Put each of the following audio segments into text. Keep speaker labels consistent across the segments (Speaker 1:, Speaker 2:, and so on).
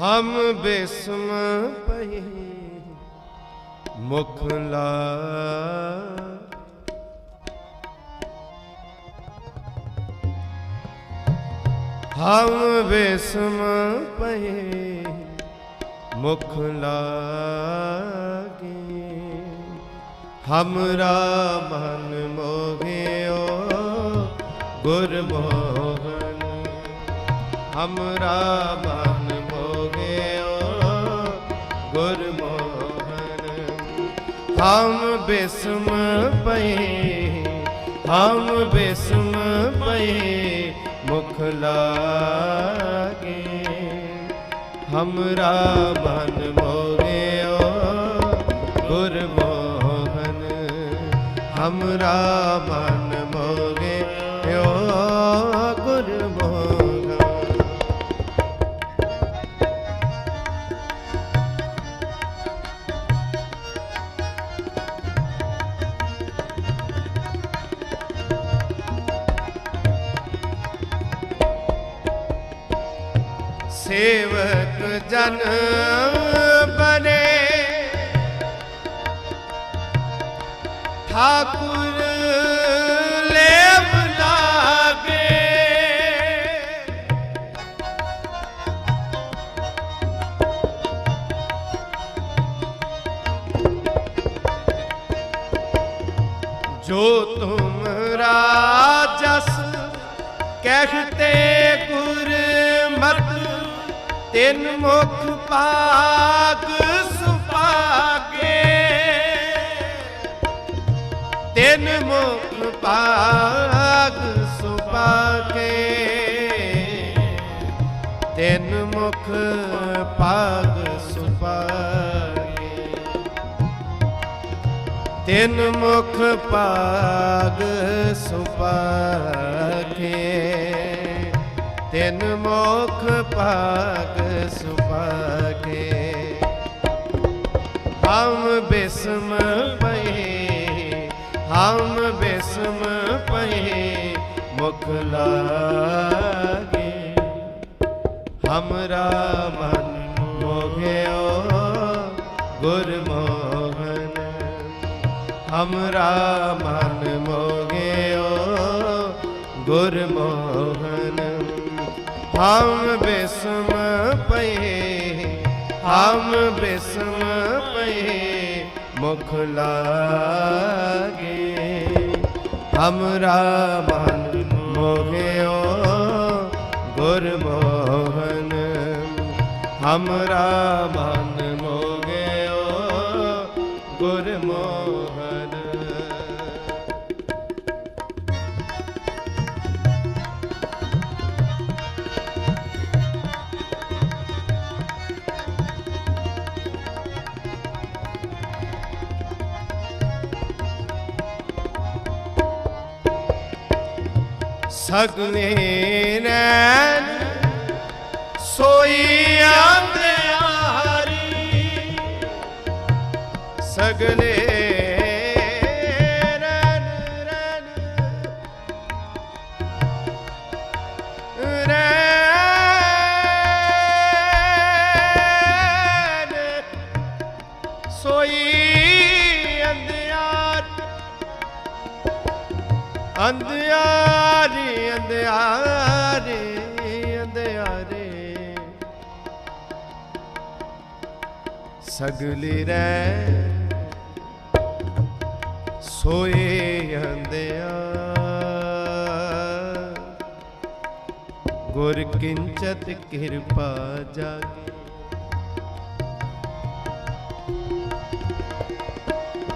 Speaker 1: ਹਮ ਬਿਸਮ ਪਹੀ ਮੁਖ ਲਾ। ਹਮ ਬਿਸਮ ਪਏ ਮੁਖ ਲਾਗੇ। ਹਮਰਾ ਮਨ ਮੋਹਿਓ, ਗੁਰਮੋਹਨ। ਹਮਰਾ ਮਨ ਹਮ ਬਿਸਮ ਪਏ, ਹਮ ਬਿਸਮ ਪਏ, ਮੁਖ ਲਾਗੇ। ਹਮਰਾ ਮਨ ਮੋਹਿਓ ਗੁਰਮੋਹਨ, ਹਮਰਾ ਮਨ ਮੋਹਿਓ ਸੇਵਕ ਜਨ ਬਨੇ। ਠਾਕੁਰ ਲੇਵ ਲਾਗੇ। ਜੋ ਤੁਮ ਰਾਜਸ ਕਹਿਤੇ ਗੁਰਮਤਿ ਤਿੰਨ ਮੁਖ ਪਾਗ ਸੁਪਾਗੇ ਤਿੰਨ ਮੁਖ ਪਾਗ ਸੁਪਾਗੇ ਤਿੰਨ ਮੁਖ ਪਾਗ ਸੁਪਾਗੇ ਤਿੰਨ ਮੁਖ ਪਾਗ ਸੁਪਾਗੇ ਤਿੰਨ ਮੁਖ ਪਾਗ ਸੁਪਾਗੇ। ਹਮ ਬਿਸਮ ਪਏ, ਹਮ ਬਿਸਮ ਪਏ, ਮੁਖ ਲਾਗੇ। ਹਮਰਾ ਮਨ ਮੋਹਿਓ ਗੁਰਮੋਹਨ ਹਮਰਾ ਮਨ ਮੋਹਿਓ ਗੁਰਮੋਹਨ ਹਮ ਬਿਸਮ ਪਏ ਹਮ ਬਿਸਮ ਪਏ ਮੁਖ ਲਾਗੇ। ਹਮਰਾ ਮਨ ਮੋਹਿਓ ਗੁਰਮੋਹਨ। ਹਮਰਾ ਮਨ ਸਗਨੇ ਨੈਣ ਸੋਈ ਅੰਧਿਆਰੀ ਸਗਨੇ ਰਣ ਰਣ ਰਣ। ਸੋਈ ਅੰਧਿਆਰ ਅੰਧਿਆਰੇ ਅੰਧਿਆਰੇ ਅੰਧਿਆਰੇ। ਸਗਲੀ ਰਹਿ ਸੋਏ ਅੰਧਿਆਰ। ਗੁਰ ਕਿੰਚਤ ਕਿਰਪਾ ਜਾਗੇ।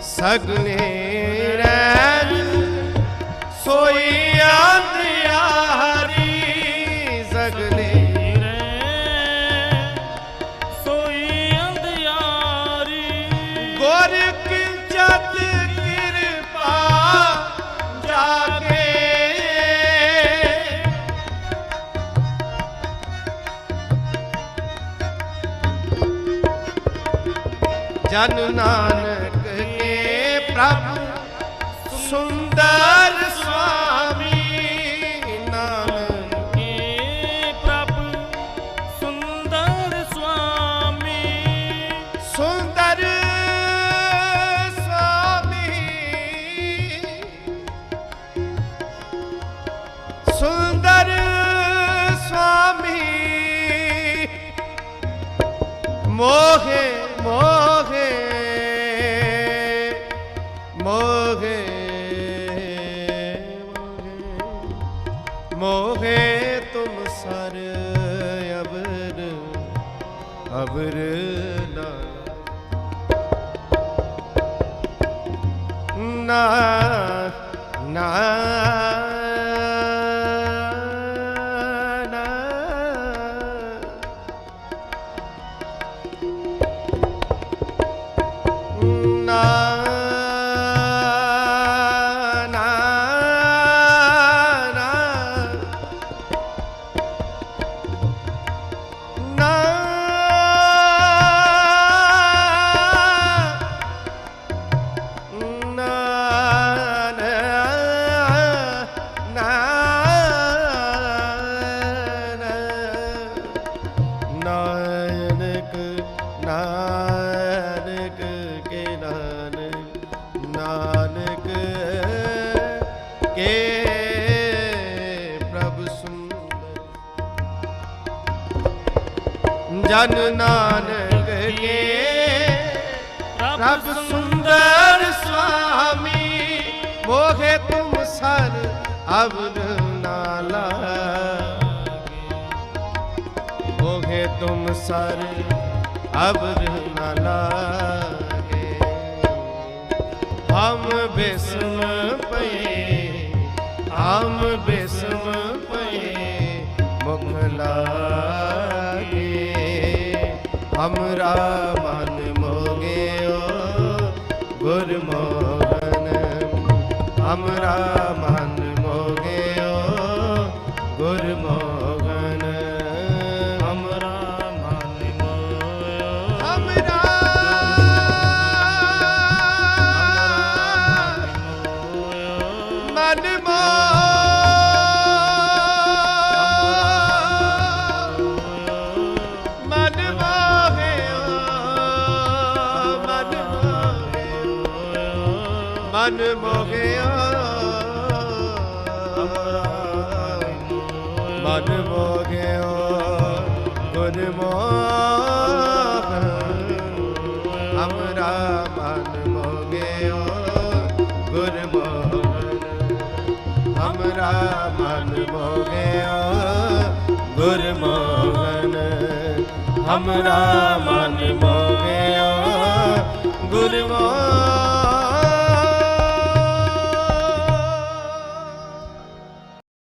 Speaker 1: ਸਗਲੇ ਰਹਿ ਜਨ ਨਾਨਕ ਕੇ ਪ੍ਰਭ, ਸੁੰਦਰ ਸੁਆਮੀ ਨਾਨਕ
Speaker 2: ਕੇ ਪ੍ਰਭ, ਸੁੰਦਰ ਸੁਆਮੀ
Speaker 1: ਸੁੰਦਰ ਸੁਆਮੀ ਸੁੰਦਰ ਸੁਆਮੀ, ਮੋਹੇ ਅਵਰ ਨਾ ਨਾ। ਨਾਨਕ ਕੇ ਪ੍ਰਭ ਸੁੰਦਰ। ਜਨ ਨਾਨਕ ਕੇ ਪ੍ਰਭ ਸੁੰਦਰ ਸੁਆਮੀ, ਮੋਹੇ ਤੁਮ ਸਰ ਅਵਰ ਨਾਲਾ ਮੋਹੇ ਤੁਮ ਸਰ ਅਵਰ ਨਾਲਾ ਹਮ ਬਿਸਮ ਪਏ ਹਮ ਬਿਸਮ ਪਏ ਮੁਖ ਲਾਗੇ। ਹਮਰਾ ਮਨ ਮੋਗਿਓ ਗੁਰਮੋਹਨ ਹਮਰਾ ਮਨ
Speaker 2: ਮਨ
Speaker 1: ਮੋਹਿਆ ਮਨ ਮੋਹਿਆ ਗੁਰ ਮਨ ਮੋਗਿਓ ਗੁਰਮੋਹਨ। ਹਮਰਾ ਮਨ ਮੋਗਿਓ ਗੁਰਮੋਹਨ।